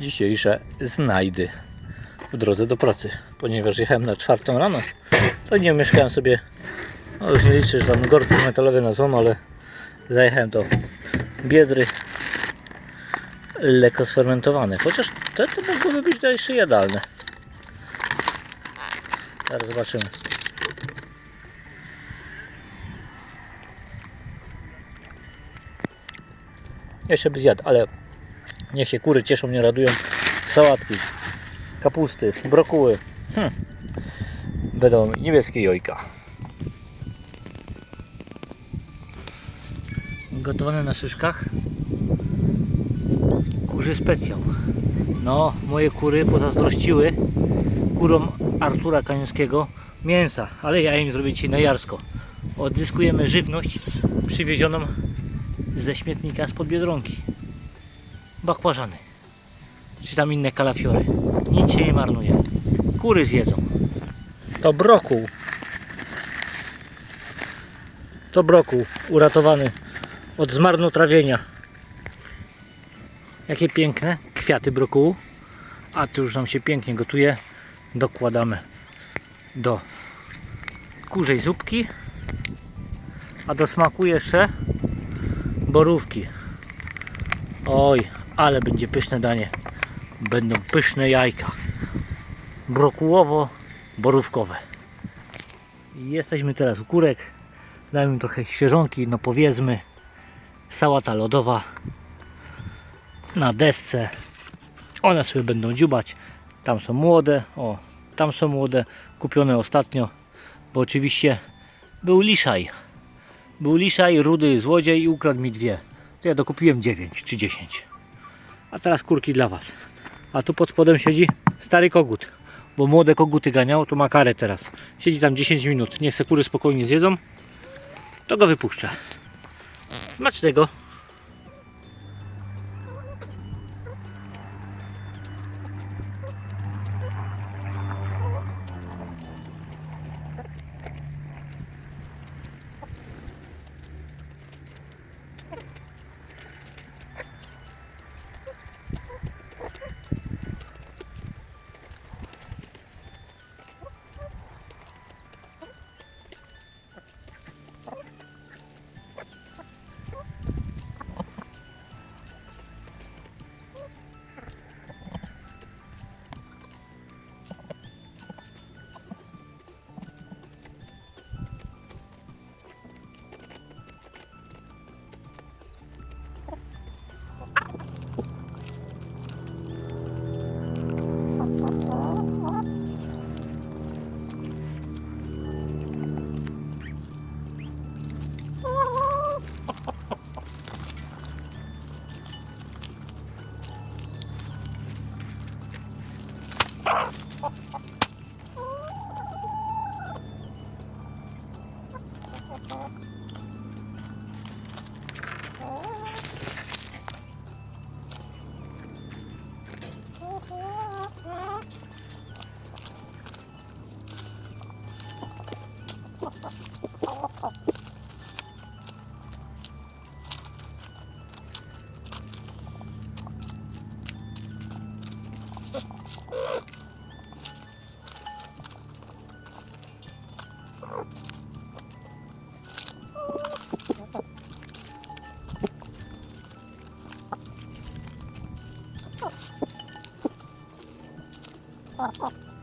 dzisiejsze znajdy w drodze do pracy. Ponieważ jechałem na czwartą rano, to nie mieszkałem sobie, no już nie liczę, że tam gorce metalowe na ale zajechałem do Biedry lekko sfermentowane. Chociaż te to mogłyby być jeszcze jadalne. Zaraz zobaczymy. Jeszcze by zjadł, ale niech się kury cieszą, nie radują. Sałatki, kapusty, brokuły. Hm. Będą niebieskie jojka. Gotowane na szyszkach. Kurzy specjał. No, moje kury pozazdrościły kurom Artura Kaniowskiego mięsa, ale ja im zrobię dzisiaj na jarsko. Odzyskujemy żywność przywiezioną ze śmietnika spod Biedronki. Bakłażany. Czy tam inne kalafiory. Nic się nie marnuje. Kury zjedzą. To brokuł. To brokuł uratowany od zmarnotrawienia. Jakie piękne kwiaty brokułu. A tu już nam się pięknie gotuje. Dokładamy do kurzej zupki. A do smaku jeszcze borówki. Oj, ale będzie pyszne danie. Będą pyszne jajka. Brokułowo-borówkowe. Jesteśmy teraz u kurek. Dajmy trochę świeżonki, no powiedzmy. Sałata lodowa na desce. One sobie będą dziubać. Tam są młode. O, tam są młode. Kupione ostatnio. Bo oczywiście był liszaj. Był liszaj, rudy złodziej i ukradł mi dwie. To ja dokupiłem 9 czy 10. A teraz kurki dla Was. A tu pod spodem siedzi stary kogut. Bo młode koguty ganiał, to ma karę teraz. Siedzi tam 10 minut. Niech se kury spokojnie zjedzą. To go wypuszczę. Smacznego.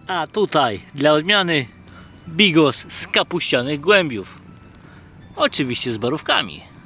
A tutaj dla odmiany bigos z kapuścianych głębiów. Oczywiście z borówkami.